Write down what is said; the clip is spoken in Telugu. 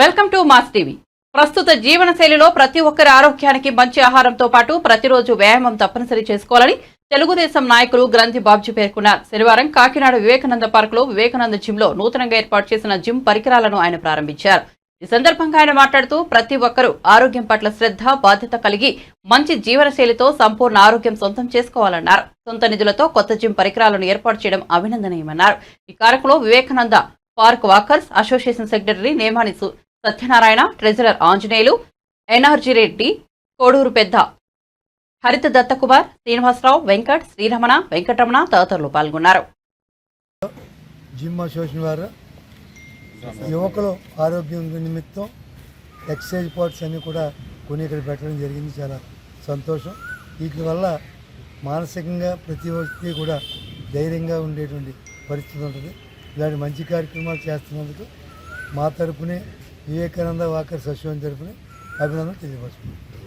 Welcome to mass TV. ప్రస్తుత జీవన శైలిలో ప్రతి ఒక్కరి ఆరోగ్యానికి మంచి ఆహారంతో పాటు ప్రతిరోజు వ్యాయామం తప్పనిసరి చేసుకోవాలని తెలుగుదేశం నాయకులు గ్రంథి బాబ్జీ పేర్కొన్నారు. శనివారం కాకినాడ వివేకానంద పార్క్లో వివేకానంద జిమ్లో నూతనంగా ఏర్పాటు చేసిన జిమ్ పరికరాలను ఆయన ప్రారంభించారు. ఈ సందర్భంగా ఆయన మాట్లాడుతూ ప్రతి ఒక్కరూ ఆరోగ్యం పట్ల శ్రద్ధ బాధ్యత కలిగి మంచి జీవన శైలితో సంపూర్ణ ఆరోగ్యం సొంతం చేసుకోవాలన్నారు. సొంత నిధులతో కొత్త జిమ్ పరికరాలను ఏర్పాటు చేయడం అభినందనీయమన్నారు. ఈ కార్యక్రమంలో Vivekananda park walkers association secretary Nemani Satyanarayana treasurer Anjaneyulu NRG Reddy Koduru పెద్ద హరిత దత్తకుమార్ శ్రీనివాసరావు వెంకట్ శ్రీరమణ వెంకటరమణ తదితరులు పాల్గొన్నారు. జిమ్ అసోసియేషన్ వారు యువకులు ఆరోగ్యం నిమిత్తం ఎక్సైజ్ పార్ట్స్ అన్నీ కూడా కొని ఇక్కడ పెట్టడం జరిగింది. చాలా సంతోషం. వీటి వల్ల మానసికంగా ప్రతి వ్యక్తి కూడా ధైర్యంగా ఉండేటువంటి పరిస్థితి ఉంటుంది. ఇలాంటి మంచి కార్యక్రమాలు చేస్తున్నందుకు మా తరపునే వివేకానంద వాకర్ అసోసియేషన్ తరపున అభినందన తెలియపరుచుకుంటున్నాం.